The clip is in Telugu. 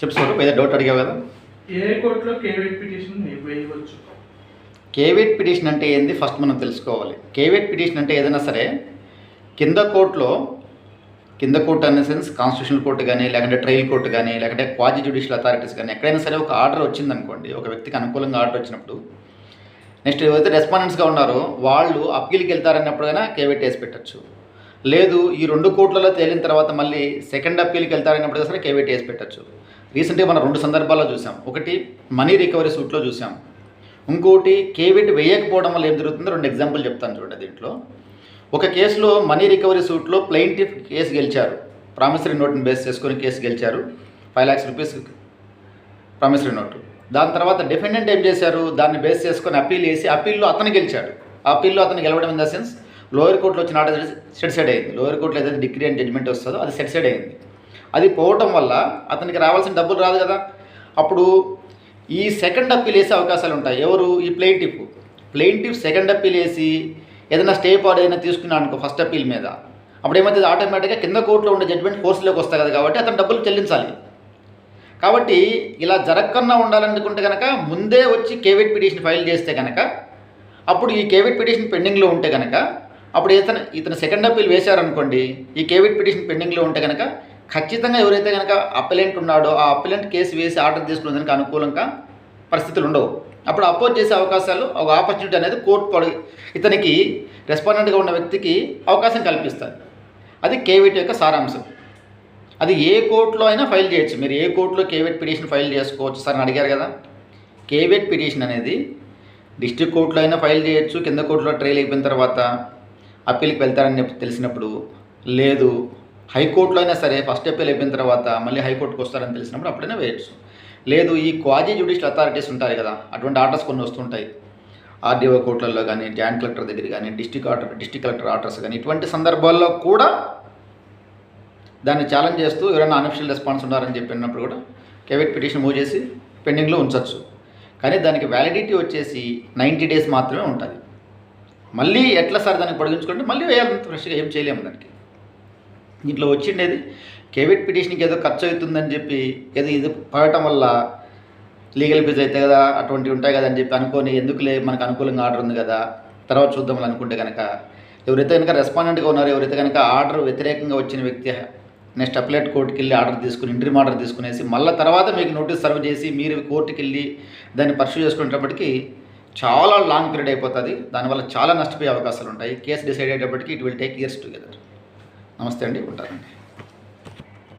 చెప్పు స్వరూప్ ఏదో డౌట్ అడిగావు కదా? ఏ కోర్టులో కేవీట్ పిటిషన్ వేయవచ్చు? కేవేట్ పిటిషన్ అంటే ఏంది? ఫస్ట్ మనం తెలుసుకోవాలి. కేవేట్ పిటిషన్ అంటే ఏదైనా సరే కింద కోర్టులో కింద కోర్టు అనే సెన్స్ కాన్స్టిట్యూషనల్ కోర్టు కానీ లేకుంటే ట్రయల్ కోర్టు కానీ లేకుంటే క్వాజీ జ్యుడిషియల్ అథారిటీస్ కానీ ఎక్కడైనా సరే ఒక ఆర్డర్ వచ్చిందనుకోండి ఒక వ్యక్తికి అనుకూలంగా ఆర్డర్ వచ్చినప్పుడు నెక్స్ట్ ఎవరైతే రెస్పాండెంట్స్గా ఉన్నారో వాళ్ళు అప్పీల్కి వెళ్తారన్నప్పుడైనా కేవేట్ వేసి పెట్టచ్చు. లేదు ఈ రెండు కోట్లలో తేలిన తర్వాత మళ్ళీ సెకండ్ అప్పీల్కి వెళ్తారన్నప్పుడు సరే కేవేట్ వేసి పెట్టచ్చు. రీసెంట్గా మనం రెండు సందర్భాల్లో చూసాం. ఒకటి మనీ రికవరీ సూట్లో చూసాం. ఇంకోటి కేవిడ్ వేయకపోవడం వల్ల ఏం జరుగుతుందో రెండు ఎగ్జాంపుల్ చెప్తాను చూడండి దీంట్లో. ఒక కేసులో మనీ రికవరీ సూట్లో ప్లెయింటిఫ్ కేసు గెలిచారు. ప్రామిసరీ నోట్ని బేస్ చేసుకొని కేసు గెలిచారు. Five lakhs rupees promissory note దాని తర్వాత డిఫెండెంట్ ఏం చేశారు? దాన్ని బేస్ చేసుకొని అప్పీల్ చేసి అప్పీల్లో అతను గెలిచాడు. అప్పీల్లో అతను గెలవడం ఇన్ ద సెన్స్ లోయర్ కోర్టులో వచ్చిన ఆర్డర్ సెటిసైడ్ అయింది. లోయర్ కోర్టులో ఏదైతే డిగ్రీ అండ్ జడ్జ్మెంట్ వస్తుందో అది సెటిసైడ్ అయింది. అది పోవటం వల్ల అతనికి రావాల్సిన డబ్బులు రాదు కదా. అప్పుడు ఈ సెకండ్ అప్పీల్ వేసే అవకాశాలు ఉంటాయి. ఎవరు? ఈ ప్లెయింటిఫ్ ప్లెయింటిఫ్ సెకండ్ అప్పీల్ వేసి ఏదైనా స్టే పాడు ఏదైనా తీసుకున్నాడు అనుకో ఫస్ట్ అప్పీల్ మీద. అప్పుడు ఏమవుతుంది ఆటోమేటిక్గా కింద కోర్టులో ఉండే జడ్జ్మెంట్ కోర్సులోకి వస్తాయి కదా కాబట్టి అతను డబ్బులు చెల్లించాలి. కాబట్టి ఇలా జరగకుండా ఉండాలనుకుంటే కనుక ముందే వచ్చి కేవిట్ పిటిషన్ ఫైల్ చేస్తే కనుక అప్పుడు ఈ కేవిట్ పిటిషన్ పెండింగ్లో ఉంటే కనుక అప్పుడు ఇతను ఇతను సెకండ్ అప్పీల్ వేశారనుకోండి ఈ కేవిట్ పిటిషన్ పెండింగ్లో ఉంటే కనుక ఖచ్చితంగా ఎవరైతే కనుక అప్పలెంట్ ఉన్నాడో ఆ అప్పలెంట్ కేసు వేసి ఆర్డర్ తీసుకునే దానికి అనుకూలంగా పరిస్థితులు ఉండవు. అప్పుడు అపోజ్ చేసే అవకాశాలు ఒక ఆపర్చునిటీ అనేది కోర్టు పడి ఇతనికి రెస్పాండెంట్గా ఉన్న వ్యక్తికి అవకాశం కల్పిస్తుంది అది కేవిట్ యొక్క సారాంశం. అది ఏ కోర్టులో అయినా ఫైల్ చేయొచ్చు. మీరు ఏ కోర్టులో కేవెట్ పిటిషన్ ఫైల్ చేసుకోవచ్చు సార్ అని అడిగారు కదా. కేవెట్ పిటిషన్ అనేది డిస్ట్రిక్ట్ కోర్టులో అయినా ఫైల్ చేయొచ్చు కింద కోర్టులో ట్రయల్ అయిపోయిన తర్వాత అప్పీల్కి వెళ్తారని చెప్పి తెలిసినప్పుడు లేదు. హైకోర్టులో అయినా సరే ఫస్ట్ అప్పీల్ అయిపోయిన తర్వాత మళ్ళీ హైకోర్టుకు వస్తారని తెలిసినప్పుడు అప్పుడైనా వేయచ్చు. లేదు ఈ క్వాజీ జ్యుడిషియల్ అథారిటీస్ ఉంటాయి కదా అటువంటి ఆర్డర్స్ కొన్ని వస్తుంటాయి ఆర్డీఓ కోర్టులలో కానీ జాయింట్ కలెక్టర్ దగ్గర కానీ district order district collector orders కానీ ఇటువంటి సందర్భాల్లో కూడా దాన్ని ఛాలెంజ్ చేస్తూ ఎవరైనా అన్అఫిషియల్ రెస్పాన్స్ ఉన్నారని చెప్పినప్పుడు కూడా కేవిట్ పిటిషన్ మూవ్ చేసి పెండింగ్లో ఉంచవచ్చు కానీ దానికి వ్యాలిడిటీ వచ్చేసి నైంటీ డేస్ మాత్రమే ఉంటుంది. మళ్ళీ ఎట్లా సార్ దానికి పొడిగించుకుంటే మళ్ళీ వేయాలి ఫ్రెష్గా ఏం చేయలేము దానికి. దీంట్లో వచ్చిండేది. కేవిట్ పిటిషన్కి ఏదో ఖర్చు అవుతుందని చెప్పి ఏదో ఇది పడటం వల్ల లీగల్ ఫీజు అయితే కదా అటువంటివి ఉంటాయి కదా అని చెప్పి అనుకొని ఎందుకులే మనకు అనుకూలంగా ఆర్డర్ ఉంది కదా తర్వాత చూద్దాం అనుకుంటే కనుక ఎవరైతే కనుక రెస్పాండెంట్గా ఉన్నారో ఎవరైతే కనుక ఆర్డర్ వ్యతిరేకంగా వచ్చిన వ్యక్తి నెక్స్ట్ అప్లెట్ కోర్టుకి వెళ్ళి ఆర్డర్ తీసుకుని ఇంట్రీమ్ ఆర్డర్ తీసుకునేసి మళ్ళీ తర్వాత మీకు నోటీస్ సర్వ్ చేసి మీరు కోర్టుకి వెళ్ళి దాన్ని పర్సూ చేసుకునేటప్పటికి చాలా లాంగ్ పీరియడ్ అయిపోతుంది. దానివల్ల చాలా నష్టపోయే అవకాశాలు ఉంటాయి కేసు డిసైడ్ అయ్యేటప్పటికి it will take years together. నమస్తే అండి ఉంటానండి